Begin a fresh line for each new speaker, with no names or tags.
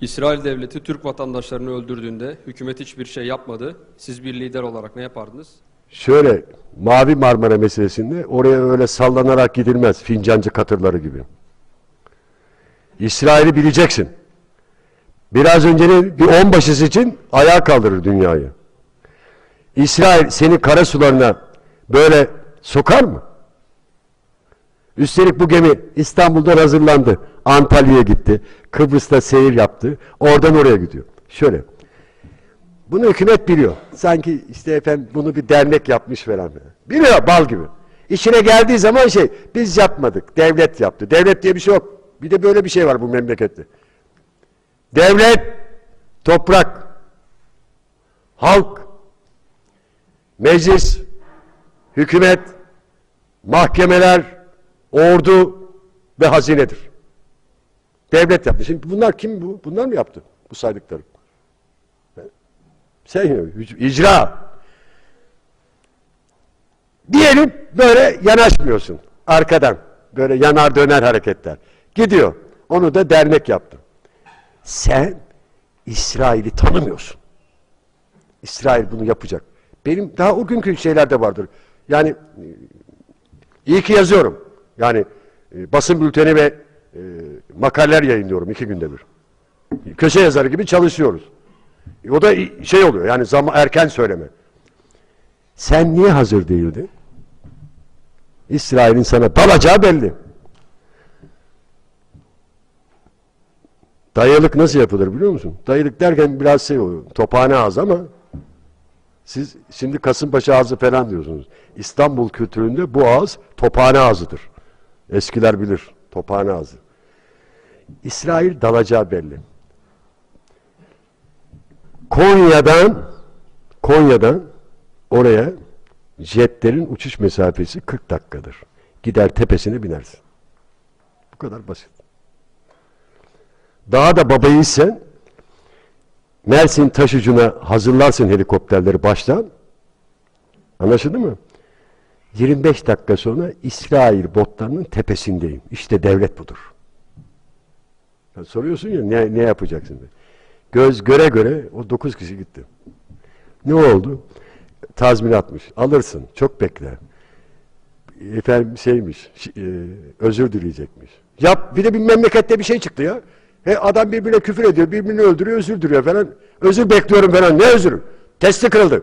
İsrail devleti Türk vatandaşlarını öldürdüğünde hükümet hiçbir şey yapmadı. Siz bir lider olarak ne yapardınız?
Şöyle Mavi Marmara meselesinde oraya öyle sallanarak gidilmez fincancı katırları gibi. İsrail'i bileceksin. Biraz önce bir onbaşısı için ayağa kaldırır dünyayı. İsrail seni kara sularına böyle sokar mı? Üstelik bu gemi İstanbul'dan hazırlandı. Antalya'ya gitti. Kıbrıs'ta seyir yaptı. Oradan oraya gidiyor. Şöyle. Bunu hükümet biliyor. Sanki işte efendim bunu bir dernek yapmış falan. Biliyor bal gibi. İşine geldiği zaman şey biz yapmadık. Devlet yaptı. Devlet diye bir şey yok. Bir de böyle bir şey var bu memlekette. Devlet, toprak, halk, meclis, hükümet, mahkemeler, ordu ve hazinedir. Devlet yaptı. Şimdi bunlar kim bu? Bunlar mı yaptı? Bu saydıklarım. Sen icra. Diyelim böyle yanaşmıyorsun arkadan. Böyle yanar döner hareketler. Gidiyor. Onu da dernek yaptı. Sen İsrail'i tanımıyorsun. İsrail bunu yapacak. Benim daha o günkü şeyler de vardır. Yani e, iyi ki yazıyorum. Yani e, basın bülteni ve e, makaleler yayınlıyorum iki günde bir. Köşe yazarı gibi çalışıyoruz. E, o da şey oluyor yani zaman erken söyleme. Sen niye hazır değildin? İsrail'in sana dalacağı belli. Dayılık nasıl yapılır biliyor musun? Dayılık derken biraz şey oluyor. Tophane ağzı ama siz şimdi Kasımpaşa ağzı falan diyorsunuz. İstanbul kültüründe bu ağız tophane ağzıdır. Eskiler bilir. Tophane ağzı. İsrail dalacağı belli. Konya'dan Konya'dan oraya jetlerin uçuş mesafesi 40 dakikadır. Gider tepesine binersin. Bu kadar basit. Daha da babayıysan Mersin taşıcına hazırlarsın helikopterleri baştan. Anlaşıldı mı? 25 dakika sonra İsrail botlarının tepesindeyim. İşte devlet budur. Ya soruyorsun ya ne, ne yapacaksın? diye. Göz göre göre o 9 kişi gitti. Ne oldu? Tazminatmış. Alırsın. Çok bekle. Efendim şeymiş. e, özür dileyecekmiş. Yap. Bir de bir memlekette bir şey çıktı ya. He, adam birbirine küfür ediyor. Birbirini öldürüyor. Özür diliyor falan. Özür bekliyorum falan. Ne özürü? Testi kırıldı.